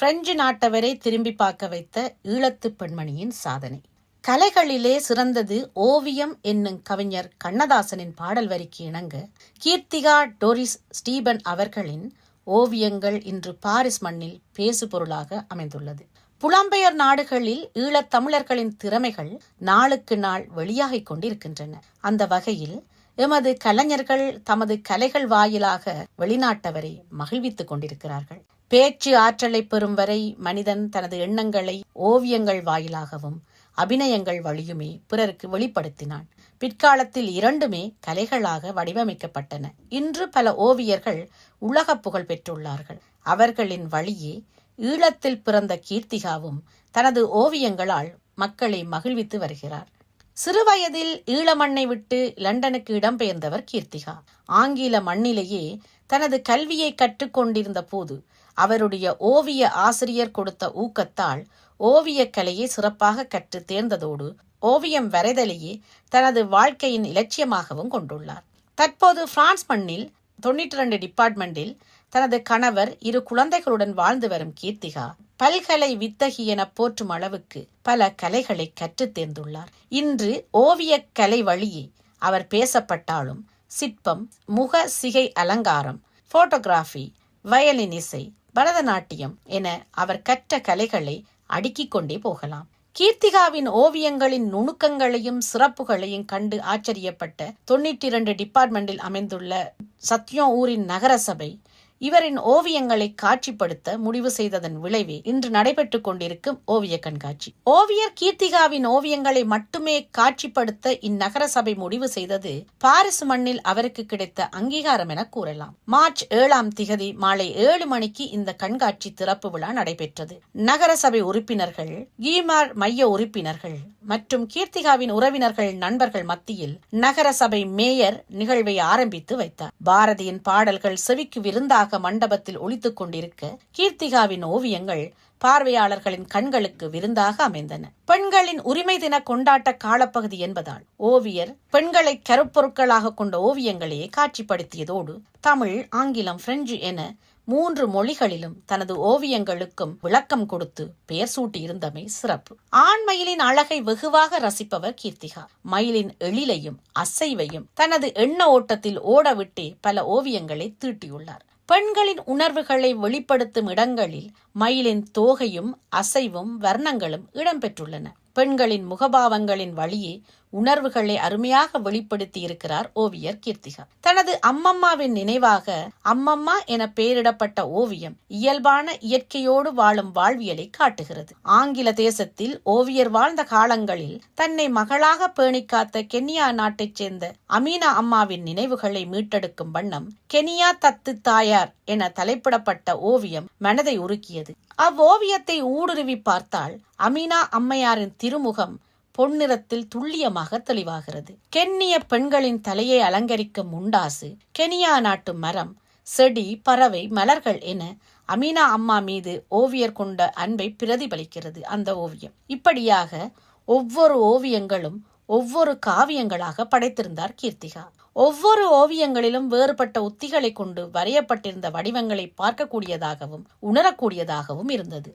French நாட்டவரை திரும்பி பார்க்க வைத்த ஈழத்து பெண்மணியின் சாதனை. கலைகளிலே சிறந்தது ஓவியம் என்னும் கவிஞர் கண்ணதாசனின் பாடல் வரிக்கு இணங்க கீர்த்திகா டோரிஸ் ஸ்டீபன் அவர்களின் ஓவியங்கள் இன்று பாரிஸ் மண்ணில் பேசுபொருளாக அமைந்துள்ளது. புலம்பெயர் நாடுகளில் ஈழத் தமிழர்களின் திறமைகள் நாளுக்கு நாள் வெளியாகிக் கொண்டிருக்கின்றன. அந்த வகையில் எமது கலைஞர்கள் தமது கலைகள் வாயிலாக வெளிநாட்டவரை மகிழ்வித்துக் கொண்டிருக்கிறார்கள். பேச்சு ஆற்றலை பெறும் வரை மனிதன் தனது எண்ணங்களை ஓவியங்கள் வாயிலாகவும் அபிநயங்கள் வழியுமே பிறருக்கு வெளிப்படுத்தினான். பிற்காலத்தில் இரண்டுமே கலைகளாக வடிவமைக்கப்பட்டன. இன்று பல ஓவியர்கள் உலக புகழ் பெற்றுள்ளார்கள். அவர்களின் வழியே ஈழத்தில் பிறந்த கீர்த்திகாவும் தனது ஓவியங்களால் மக்களை மகிழ்வித்து வருகிறார். சிறுவயதில் ஈழமண்ணை விட்டு லண்டனுக்கு இடம்பெயர்ந்தவர் கீர்த்திகா. ஆங்கில மண்ணிலேயே தனது கல்வியை கற்றுக்கொண்டிருந்த போது அவருடைய ஓவிய ஆசிரியர் கொடுத்த ஊக்கத்தால் ஓவியக் கலையை சிறப்பாக கற்று தேர்ந்ததோடு ஓவியம் வரைதலையே தனது வாழ்க்கையின் இலட்சியமாகவும் கொண்டுள்ளார். தற்போது பிரான்ஸ் மண்ணில் தொண்ணூற்றி ரெண்டு டிபார்ட்மெண்டில் தனது கணவர் இரு குழந்தைகளுடன் வாழ்ந்து வரும் கீர்த்திகா பல்கலை வித்தகி என போற்றும் அளவுக்கு பல கலைகளை கற்றுத் தேர்ந்துள்ளார். இன்று ஓவியக் கலை வழியே அவர் பேசப்பட்டாலும் சிற்பம் முக சிகை அலங்காரம் போட்டோகிராஃபி வயலின் இசை பரதநாட்டியம் என அவர் கற்ற கலைகளை அடுக்கிக் கொண்டே போகலாம். கீர்த்திகாவின் ஓவியங்களின் நுணுக்கங்களையும் சிறப்புகளையும் கண்டு ஆச்சரியப்பட்ட தொண்ணூற்றி இரண்டு டிபார்ட்மெண்டில் அமைந்துள்ள சத்யோ ஊரின் நகரசபை இவரின் ஓவியங்களை காட்சிப்படுத்த முடிவு செய்ததன் விளைவே இன்று நடைபெற்றுக் கொண்டிருக்கும் ஓவிய கண்காட்சி. ஓவியர் கீர்த்திகாவின் ஓவியங்களை மட்டுமே காட்சிப்படுத்த இந்நகர சபை முடிவு செய்தது பாரிஸ் மண்ணில் அவருக்கு கிடைத்த அங்கீகாரம் என கூறலாம். மார்ச் ஏழாம் திகதி மாலை ஏழு மணிக்கு இந்த கண்காட்சி திறப்பு விழா நடைபெற்றது. நகர சபை உறுப்பினர்கள் கீமார் மைய உறுப்பினர்கள் மற்றும் கீர்த்திகாவின் உறவினர்கள் நண்பர்கள் மத்தியில் நகர சபை மேயர் நிகழ்வை ஆரம்பித்து வைத்தார். பாரதியின் பாடல்கள் செவிக்கு விருந்தாக மண்டபத்தில் ஒழித்துக் கொண்டிருக்க கீர்த்திகாவின் ஓவியங்கள் பார்வையாளர்களின் கண்களுக்கு விருந்தாக அமைந்தன. பெண்களின் உரிமை தின கொண்டாட்ட காலப்பகுதி என்பதால் ஓவியர் பெண்களை கருப்பொருட்களாக கொண்ட ஓவியங்களையே காட்சிப்படுத்தியதோடு தமிழ் ஆங்கிலம் பிரெஞ்சு என மூன்று மொழிகளிலும் தனது ஓவியங்களுக்கும் விளக்கம் கொடுத்து பெயர் சூட்டியிருந்தமை சிறப்பு. ஆண் மயிலின் அழகை வெகுவாக ரசிப்பவர் கீர்த்திகா. மயிலின் எழிலையும் அசைவையும் தனது எண்ண ஓட்டத்தில் ஓடவிட்டே பல ஓவியங்களை தீட்டியுள்ளார். பெண்களின் உணர்வுகளை வெளிப்படுத்தும் இடங்களில் மயிலின் தோகையும் அசைவும் வர்ணங்களும் இடம்பெற்றுள்ளன. பெண்களின் முகபாவங்களின் வழியே உணர்வுகளை அருமையாக வெளிப்படுத்தி இருக்கிறார் ஓவியர் கீர்த்திகா. தனது அம்மம்மாவின் நினைவாக அம்மம்மா என பெயரிடப்பட்ட ஓவியம் இயல்பான இயற்கையோடு வாழும் வாழ்வியலை காட்டுகிறது. ஆங்கில தேசத்தில் ஓவியர் வாழ்ந்த காலங்களில் தன்னை மகளாக பேணி காத்த கென்யா நாட்டைச் சேர்ந்த அமீனா அம்மாவின் நினைவுகளை மீட்டெடுக்கும் வண்ணம் கெனியா தத்து தாயார் என தலைப்பிடப்பட்ட ஓவியம் மனதை உருக்கியது. அவ்வோவியத்தை ஊடுருவி பார்த்தால் அமீனா அம்மையாரின் திருமுகம் பொன்னிறத்தில் துல்லியமாக தெளிவாகிறது. கென்னிய பெண்களின் தலையை அலங்கரிக்கும் முண்டாசு கெனியா நாட்டு மரம் செடி பறவை மலர்கள் என அமீனா அம்மா மீது ஓவியர் கொண்ட அன்பை பிரதிபலிக்கிறது அந்த ஓவியம். இப்படியாக ஒவ்வொரு ஓவியங்களும் ஒவ்வொரு காவியங்களாக படைத்திருந்தார் கீர்த்திகா. ஒவ்வொரு ஓவியங்களிலும் வேறுபட்ட உத்திகளை கொண்டு வரையப்பட்டிருந்த வடிவங்களை பார்க்கக்கூடியதாகவும் உணரக்கூடியதாகவும் இருந்தது.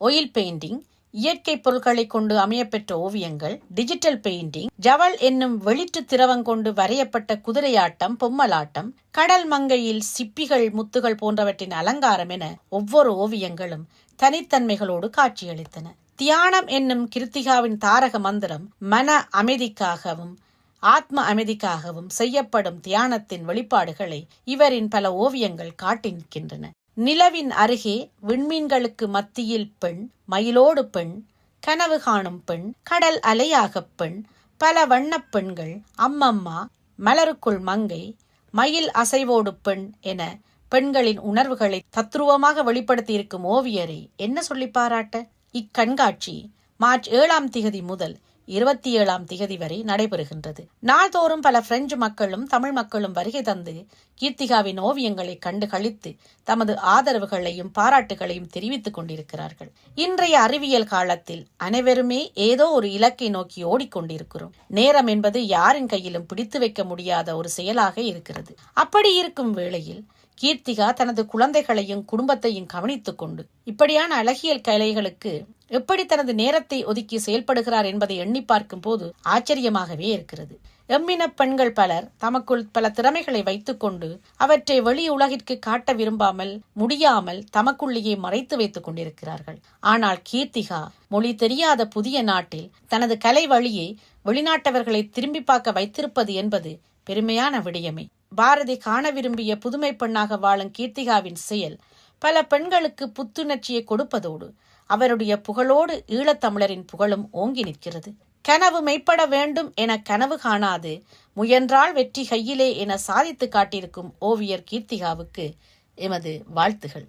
ஒயில் பெயிண்டிங் இயற்கை பொருட்களை கொண்டு அமையப்பெற்ற ஓவியங்கள் டிஜிட்டல் பெயிண்டிங் ஜவல் என்னும் வெளிற்று திரவம் கொண்டு வரையப்பட்ட குதிரையாட்டம் பொம்மலாட்டம் கடல் மங்கையில் சிப்பிகள் முத்துகள் போன்றவற்றின் அலங்காரம் என ஒவ்வொரு ஓவியங்களும் தனித்தன்மைகளோடு காட்சியளித்தன. தியானம் என்னும் கிருத்திகாவின் தாரக மந்திரம் மன அமைதிக்காகவும் ஆத்ம அமைதிக்காகவும் செய்யப்படும் தியானத்தின் வெளிப்பாடுகளை இவரின் பல ஓவியங்கள் காட்டி நிற்கின்றன நிலவின் அருகே விண்மீன்களுக்கு மத்தியில் பெண் மயிலோடு பெண் கனவு காணும் பெண் கடல் அலையாகப் பெண் பல வண்ணப் பெண்கள் அம்மம்மா மலருக்குள் மங்கை மயில் அசைவோடு பெண் என பெண்களின் உணர்வுகளை தத்ரூபமாக வெளிப்படுத்தியிருக்கும் ஓவியரை என்ன சொல்லி பாராட்ட? இக்கண்காட்சி மார்ச் ஏழாம் திகதி முதல் இருபத்தி ஏழாம் திகதி வரை நடைபெறுகின்றது. நாள்தோறும் பல பிரெஞ்சு மக்களும் தமிழ் மக்களும் வருகை தந்து கீர்த்திகாவின் ஓவியங்களை கண்டு கழித்து தமது ஆதரவுகளையும் பாராட்டுகளையும் தெரிவித்துக் கொண்டிருக்கிறார்கள். இன்றைய அறிவியல் காலத்தில் அனைவருமே ஏதோ ஒரு இலக்கை நோக்கி ஓடிக்கொண்டிருக்கிறோம். நேரம் என்பது யாரின் கையிலும் பிடித்து வைக்க முடியாத ஒரு செயலாக இருக்கிறது. அப்படி இருக்கும் வேளையில் கீர்த்திகா தனது குழந்தைகளையும் குடும்பத்தையும் கவனித்துக் கொண்டு இப்படியான அழகியல் கலைகளுக்கு எப்படி தனது நேரத்தை ஒதுக்கி செயல்படுகிறார் என்பதை எண்ணி பார்க்கும் போது ஆச்சரியமாகவே இருக்கிறது. எம்மின பெண்கள் பலர் தமக்குள் பல திறமைகளை வைத்துக்கொண்டு அவற்றை வெளி உலகிற்கு காட்ட விரும்பாமல் முடியாமல் தமக்குள்ளேயே மறைத்து வைத்துக் கொண்டிருக்கிறார்கள். ஆனால் கீர்த்திகா மொழி தெரியாத புதிய நாட்டில் தனது கலை வழியை வெளிநாட்டவர்களை திரும்பி பார்க்க வைத்திருப்பது என்பது பெருமையான விடயமே. பாரதி காண விரும்பிய புதுமை பெண்ணாக வாழும் கீர்த்திகாவின் செயல் பல பெண்களுக்கு புத்துணர்ச்சியை கொடுப்பதோடு அவருடைய புகழோடு ஈழத்தமிழரின் புகழும் ஓங்கி நிற்கிறது. கனவு மெய்ப்பட வேண்டும் என கனவு காணாது முயன்றால் வெற்றி கையிலே என சாதித்து காட்டியிருக்கும் ஓவியர் கீர்த்திகாவுக்கு எமது வாழ்த்துகள்.